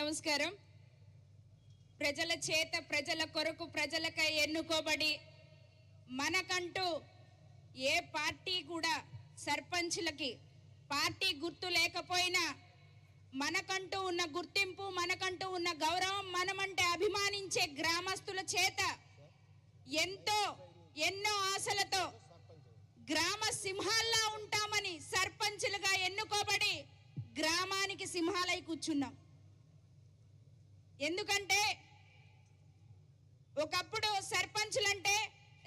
నమస్కారం. ప్రజల చేత ప్రజల కొరకు ప్రజలకై ఎన్నుకోబడి మనకంటూ ఏ పార్టీ కూడా సర్పంచ్లకి పార్టీ గుర్తు లేకపోయినా మనకంటూ ఉన్న గుర్తింపు మనకంటూ ఉన్న గౌరవం మనమంటే అభిమానించే గ్రామస్తుల చేత ఎంతో ఎన్నో ఆశలతో గ్రామ సింహాల్లా ఉంటామని సర్పంచులుగా ఎన్నుకోబడి గ్రామానికి సింహాలై కూర్చున్నాం. ఎందుకంటే ఒకప్పుడు సర్పంచులంటే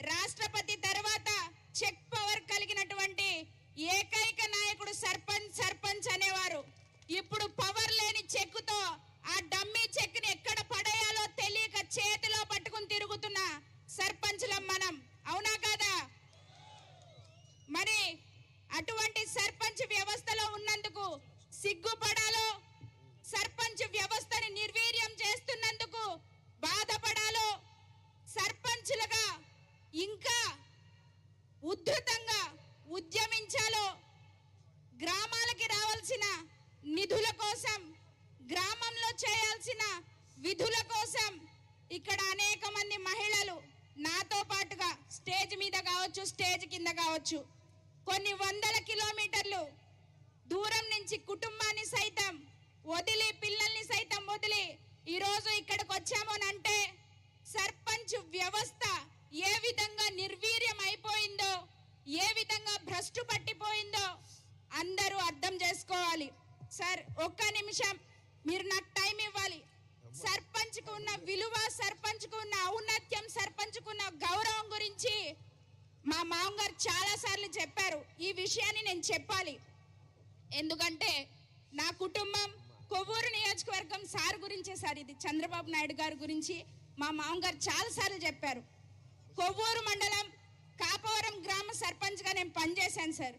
రాష్ట్రపతి తర్వాత చెక్ పవర్ కలిగినటువంటి ఏకైక నాయకుడు సర్పంచ్ సర్పంచ్ అనేవారు. ఇప్పుడు పవర్ లేని చెక్కుతో ఆ డమ్మీ చెక్ని ఎక్కడ పడేయాలో తెలియక చేతిలో పట్టుకుని తిరుగుతున్న సర్పంచులం మనం. అవునా కాదా? మరి అటువంటి సర్పంచ్ వ్యవస్థలో ఉన్నందుకు సిగ్గుపడాలో సర్పంచ్ వ్యవస్థని నిర్వీర్యం చేస్తున్నందుకు బాధపడాలో సర్పంచులుగా ఇంకా ఉద్ధృతంగా ఉద్యమించాలో గ్రామాలకి రావాల్సిన నిధుల కోసం గ్రామంలో చేయాల్సిన విధుల కోసం ఇక్కడ అనేక మంది మహిళలు నాతో పాటుగా స్టేజ్ మీద కావచ్చు స్టేజ్ కింద కావచ్చు కొన్ని వందల కిలోమీటర్లు దూరం నుంచి కుటుంబాన్ని సైతం వదిలి పిల్లల్ని సైతం వదిలి ఈరోజు ఇక్కడికి వచ్చామోనంటే సర్పంచ్ వ్యవస్థ ఏ విధంగా నిర్వీర్యం అయిపోయిందో ఏ విధంగా భ్రష్టు పట్టిపోయిందో అందరూ అర్థం చేసుకోవాలి. సార్ ఒక్క నిమిషం. మీరు నాకు టైం ఇవ్వాలి. సర్పంచ్కు ఉన్న విలువ సర్పంచ్కు ఉన్న ఔన్నత్యం సర్పంచ్కు ఉన్న గౌరవం గురించి మా మామగారు చాలా సార్లు చెప్పారు. ఈ విషయాన్ని నేను చెప్పాలి. ఎందుకంటే నా కుటుంబం కొవ్వూరు నియోజకవర్గం సార్ గురించే సార్ ఇది. చంద్రబాబు నాయుడు గారి గురించి మా మామగారు చాలా సార్లు చెప్పారు. కొవ్వూరు మండలం కాపవరం గ్రామ సర్పంచ్గా నేను పనిచేశాను సార్.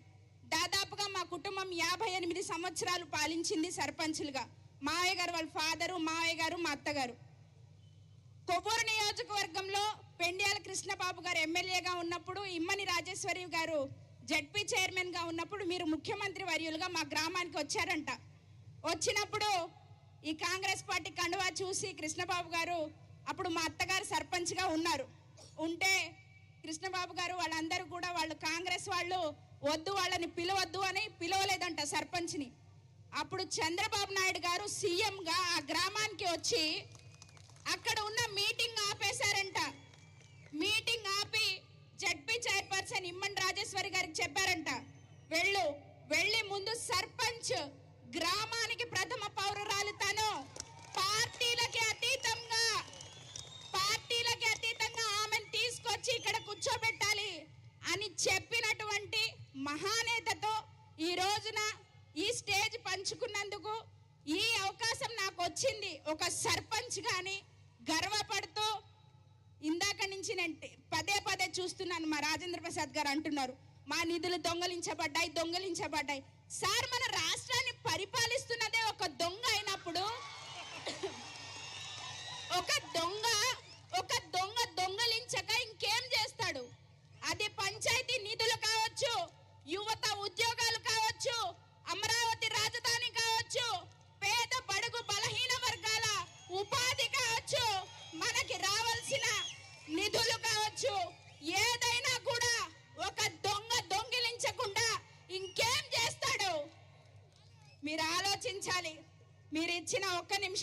దాదాపుగా మా కుటుంబం యాభై ఎనిమిది సంవత్సరాలు పాలించింది సర్పంచ్లుగా. మావయ్య గారు వాళ్ళ ఫాదరు మావయ్య గారు మా అత్తగారు. కొవ్వూరు నియోజకవర్గంలో పెండ్యాల కృష్ణబాబు గారు ఎమ్మెల్యేగా ఉన్నప్పుడు ఇమ్మని రాజేశ్వరి గారు జడ్పీ చైర్మన్గా ఉన్నప్పుడు మీరు ముఖ్యమంత్రి వర్యులుగా మా గ్రామానికి వచ్చారంట. వచ్చినప్పుడు ఈ కాంగ్రెస్ పార్టీ కండువా చూసి కృష్ణబాబు గారు అప్పుడు మా అత్తగారు సర్పంచ్గా ఉన్నారు. ఉంటే కృష్ణబాబు గారు వాళ్ళందరూ కూడా వాళ్ళు కాంగ్రెస్ వాళ్ళు వద్దు వాళ్ళని పిలవద్దు అని పిలవలేదంట సర్పంచ్ని. అప్పుడు చంద్రబాబు నాయుడు గారు సీఎంగా ఆ గ్రామానికి వచ్చి అక్కడ ఉన్న మీటింగ్ ఆపేశారంట. మీటింగ్ ఆపి జడ్పీ చైర్పర్సన్ ఇమ్మన్ రాజేశ్వరి గారికి చెప్పారంట వెళ్ళు వెళ్ళి ముందు సర్పంచ్ గ్రామానికి ప్రథమ పౌరురాలు తను. మహానేతతో ఈ రోజున ఈ స్టేజ్ పంచుకున్నందుకు ఈ అవకాశం నాకు వచ్చింది ఒక సర్పంచ్ కానీ గర్వపడుతూ ఇందాక నుంచి నేను పదే పదే చూస్తున్నాను. మా రాజేంద్ర ప్రసాద్ గారు అంటున్నారు. మా నిధులు దొంగలించబడ్డాయి దొంగలించబడ్డాయి. సార్ మన రాష్ట్రాన్ని పరిపాలిస్తున్నదే ఒక దొంగ అయినప్పుడు ఆలోచించాలి. మీరు ఇచ్చిన ఒక్క నిమిషం